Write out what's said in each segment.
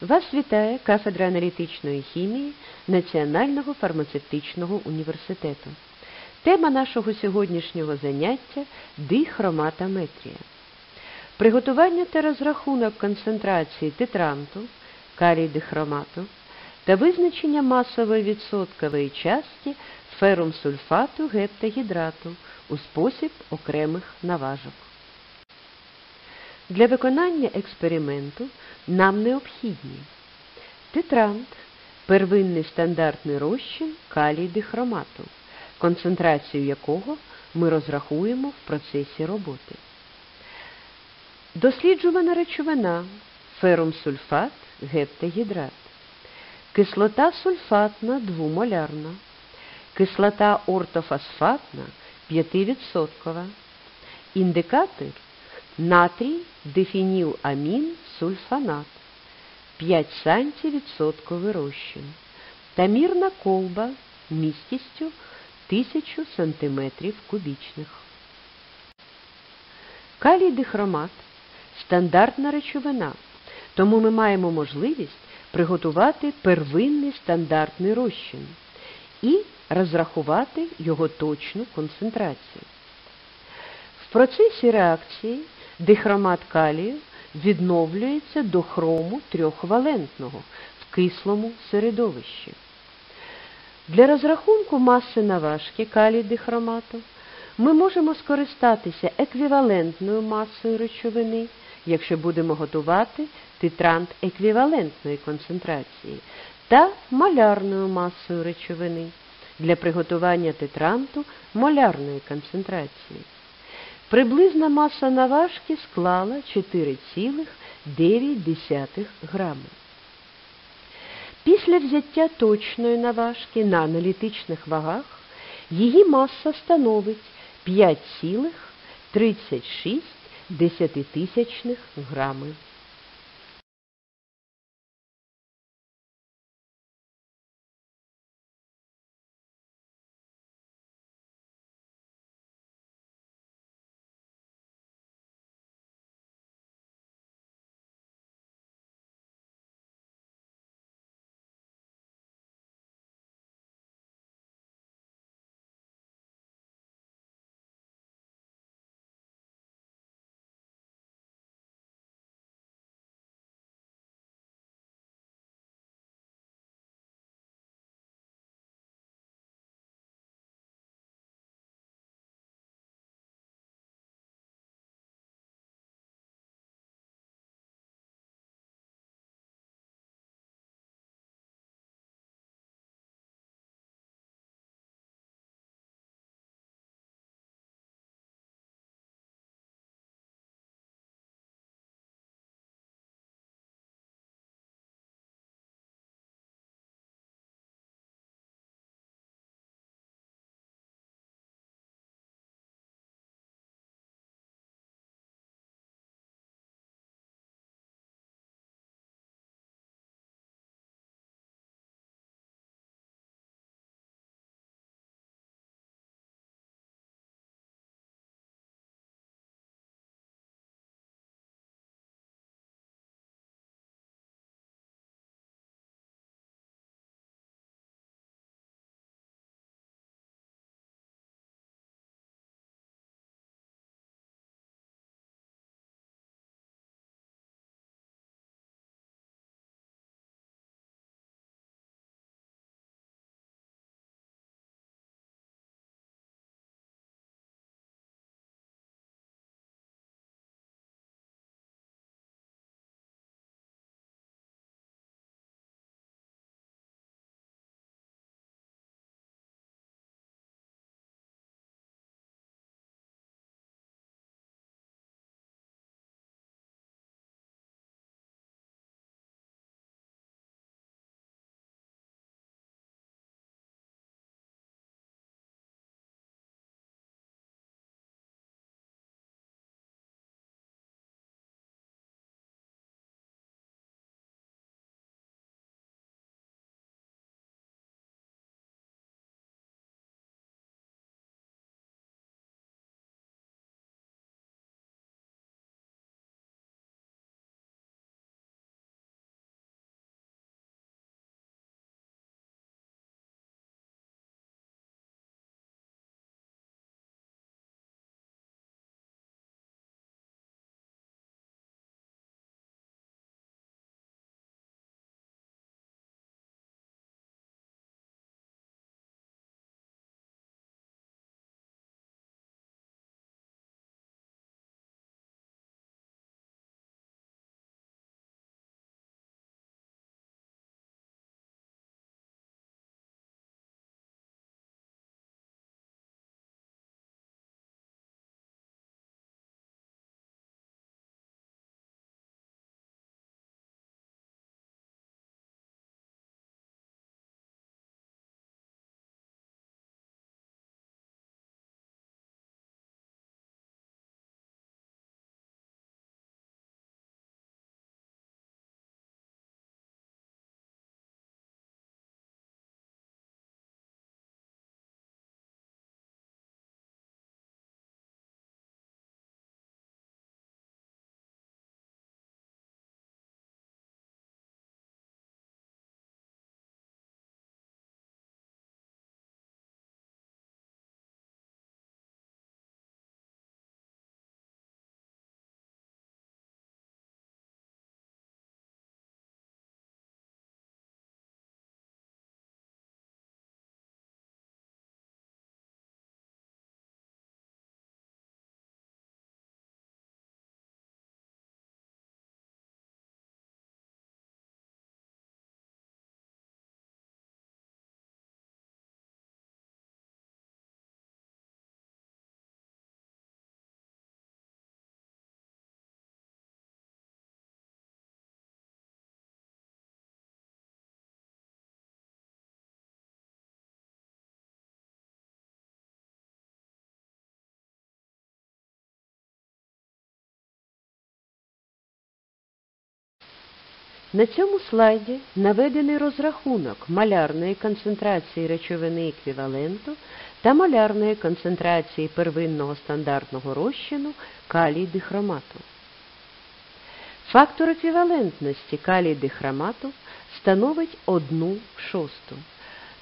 Вас вітає кафедра аналітичної хімії Національного фармацевтичного університету. Тема нашого сьогоднішнього заняття дихроматометрія. Приготування та розрахунок концентрації тетранту, калій дихромату та визначення масової відсоткової частки ферумсульфату гептагідрату у спосіб окремих наважок. Для виконання експерименту нам необхідні. Тетрант, первинний стандартний розчин калій дихромату, концентрацію якого ми розрахуємо в процесі роботи. Досліджувана речовина ферумсульфат гептагідрат, кислота сульфатна двомолярна, кислота ортофосфатна 5%, індикатор натрій дифеніламін сульфанат 5 санті відсотковий розчин та мірна колба місткістю 1000 см кубічних. Калій дихромат стандартна речовина, тому ми маємо можливість приготувати первинний стандартний розчин і розрахувати його точну концентрацію. В процесі реакції дихромат калію відновлюється до хрому трьохвалентного в кислому середовищі. Для розрахунку маси наважки калій дихромату ми можемо скористатися еквівалентною масою речовини, якщо будемо готувати титрант еквівалентної концентрації, та малярною масою речовини для приготування титранту молярної концентрації. Приблизна маса наважки склала 4,9 грами. Після взяття точної наважки на аналітичних вагах її маса становить 5,36 грами. На цьому слайді наведений розрахунок малярної концентрації речовини еквіваленту та малярної концентрації первинного стандартного розчину калій дихромату. Фактор еквівалентності калій дихромату становить 1 шосту.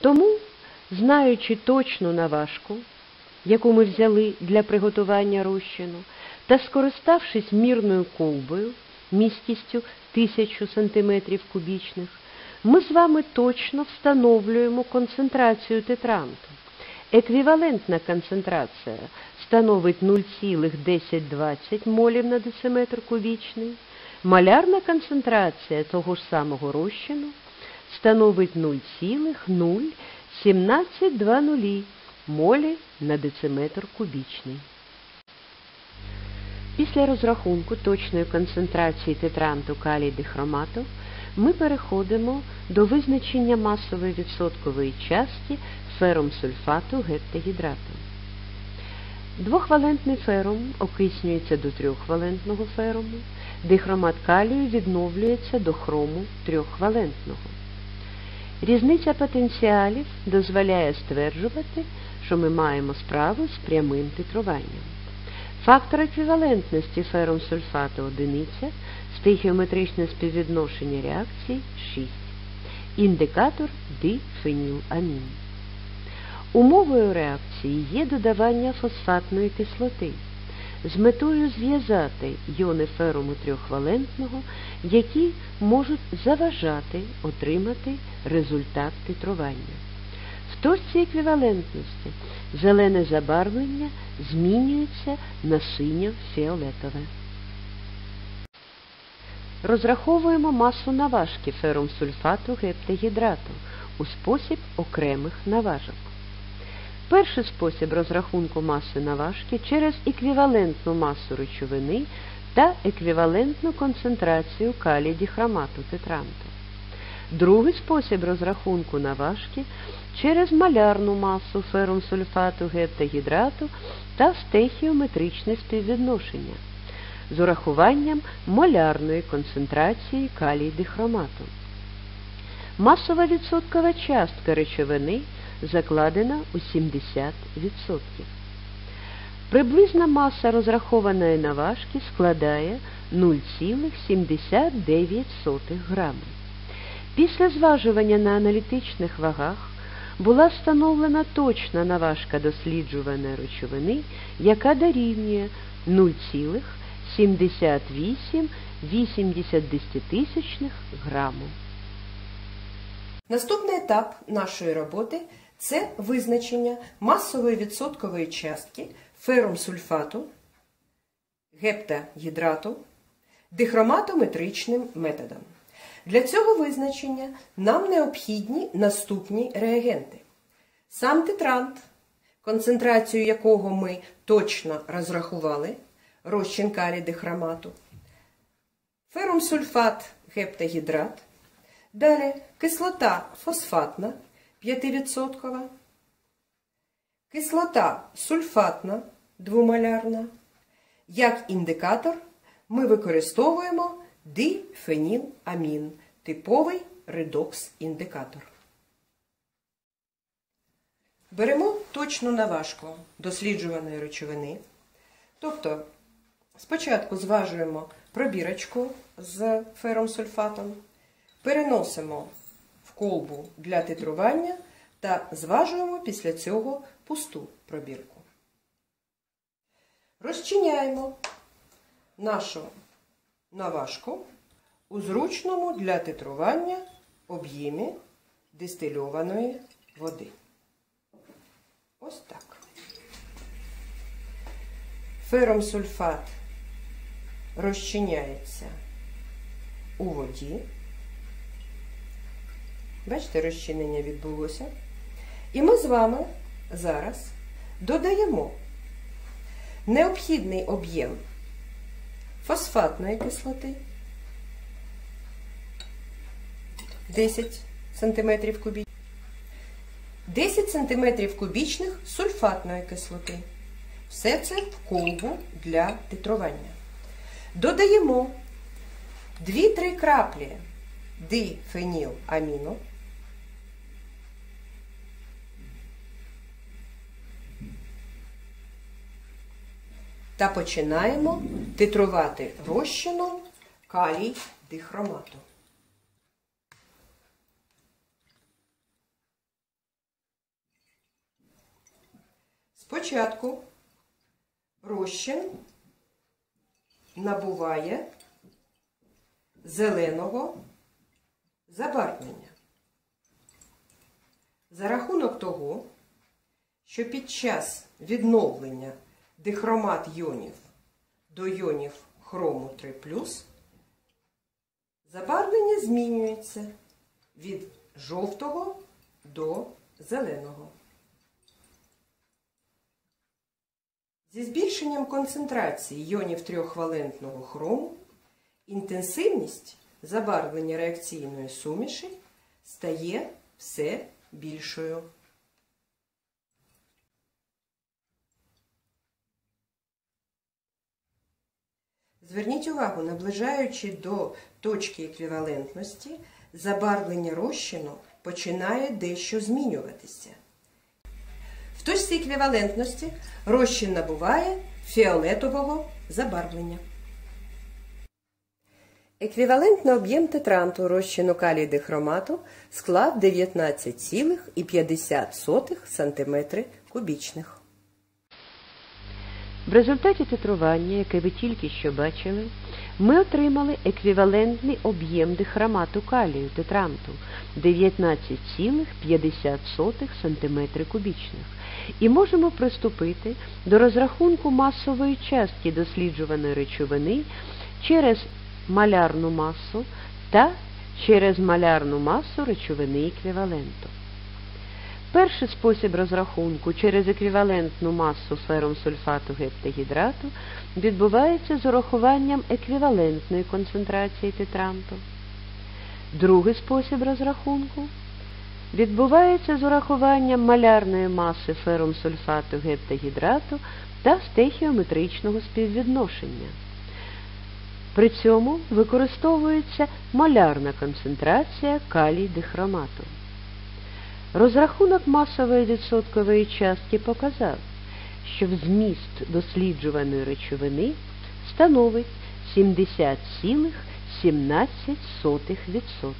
Тому, знаючи точну наважку, яку ми взяли для приготування розчину, та скориставшись мірною колбою місткістю 1000 см кубічних, ми з вами точно встановлюємо концентрацію тетранту. Еквівалентна концентрація становить 0,1020 молів на дециметр кубічний, малярна концентрація того ж самого розчину становить 0,01720 молі на дециметр кубічний. Після розрахунку точної концентрації тетранту калій дихромату ми переходимо до визначення масової відсоткової частки фером-сульфату гептагідрату. Двохвалентний ферум окиснюється до трьохвалентного феруму, дихромат калію відновлюється до хрому трьохвалентного. Різниця потенціалів дозволяє стверджувати, що ми маємо справу з прямим титруванням. Фактор еквівалентності ферум сульфату одиниця, стихіометричне співвідношення реакцій 6. Індикатор дифеніламін. Умовою реакції є додавання фосфатної кислоти з метою зв'язати йони феруму трьохвалентного, які можуть заважати отримати результат титрування. Точці еквівалентності зелене забарвлення змінюється на синьо-фіолетове. Розраховуємо масу наважки ферум-сульфату гептагідрату у спосіб окремих наважок. Перший спосіб розрахунку маси наважки через еквівалентну масу речовини та еквівалентну концентрацію калій діхромату. Другий спосіб розрахунку наважки через малярну масу ферум-сульфату гептагідрату та стехіометричне співвідношення з урахуванням молярної концентрації калій дихромату. Масова відсоткова частка речовини закладена у 70%. Приблизна маса розрахованої наважки складає 0,79 грами. Після зважування на аналітичних вагах була встановлена точна наважка досліджуваної речовини, яка дорівнює 0,78 граму. Наступний етап нашої роботи це визначення масової відсоткової частки ферум-сульфату, гептагідрату, дихроматометричним методом. Для цього визначення нам необхідні наступні реагенти. Сам титрант, концентрацію якого ми точно розрахували, розчин калій дихромату, ферум-сульфат гептагідрат, далі кислота фосфатна 5%, кислота сульфатна двомолярна. Як індикатор ми використовуємо дифеніламін, типовий редокс-індикатор. Беремо точну наважку досліджуваної речовини. Тобто, спочатку зважуємо пробірочку з фером-сульфатом, переносимо в колбу для титрування та зважуємо після цього пусту пробірку. Розчиняємо нашу наважку у зручному для титрування об'ємі дистильованої води. Ось так. Фером-сульфат розчиняється у воді. Бачите, розчинення відбулося. І ми з вами зараз додаємо необхідний об'єм фосфатної кислоти 10 см кубічних, 10 см кубічних сульфатної кислоти. Все це в колбу для титрування. Додаємо 2-3 краплі дифеніламіну. Та починаємо титрувати розчином калій дихромату. Спочатку розчин набуває зеленого забарвлення. За рахунок того, що під час відновлення дихромат йонів до йонів хрому 3 забарвлення змінюється від жовтого до зеленого. Зі збільшенням концентрації йонів трьохвалентного хрому інтенсивність забарвлення реакційної суміші стає все більшою. Зверніть увагу, наближаючи до точки еквівалентності, забарвлення розчину починає дещо змінюватися. В точці еквівалентності розчин набуває фіолетового забарвлення. Еквівалентний об'єм тетранту розчину калій дихромату склав 19,50 см кубічних. В результаті titrування, яке ви тільки що бачили, ми отримали еквівалентний об'єм дихромату калію тетранту 19,50 см кубічних і можемо приступити до розрахунку масової частки досліджуваної речовини через малярну масу та через малярну масу речовини еквіваленту. Перший спосіб розрахунку через еквівалентну масу ферум-сульфату гептагідрату відбувається з урахуванням еквівалентної концентрації тетранту. Другий спосіб розрахунку відбувається з урахуванням малярної маси ферум-сульфату гептагідрату та стехіометричного співвідношення. При цьому використовується малярна концентрація калій дихромату. Розрахунок масової відсоткової частки показав, що зміст досліджуваної речовини становить 70,17%.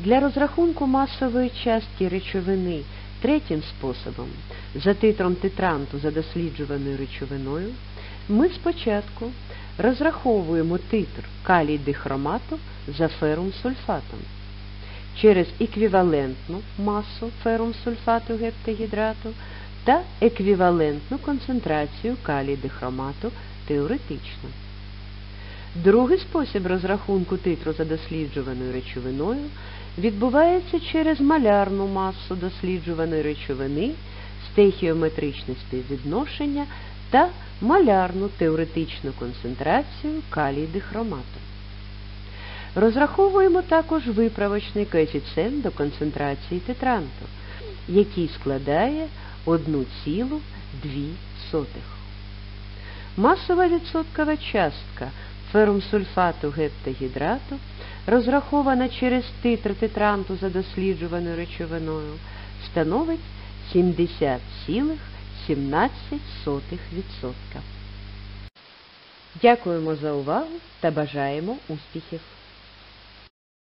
Для розрахунку масової частки речовини третім способом, за титром титранту за досліджуваною речовиною, ми спочатку розраховуємо титр калій дихромату за ферум сульфатом через еквівалентну масу ферум сульфату гептагідрату та еквівалентну концентрацію калій дихромату теоретично. Другий спосіб розрахунку титру за досліджуваною речовиною відбувається через малярну масу досліджуваної речовини, стехіометричне співвідношення та малярну теоретичну концентрацію калій дихромату. Розраховуємо також виправочний коефіцієнт до концентрації тетранту, який складає 1,2. Масова відсоткова частка ферумсульфату гептагідрату, розрахована через титр тетранту за досліджуваною речовиною, становить 70,17%. Дякуємо за увагу та бажаємо успіхів!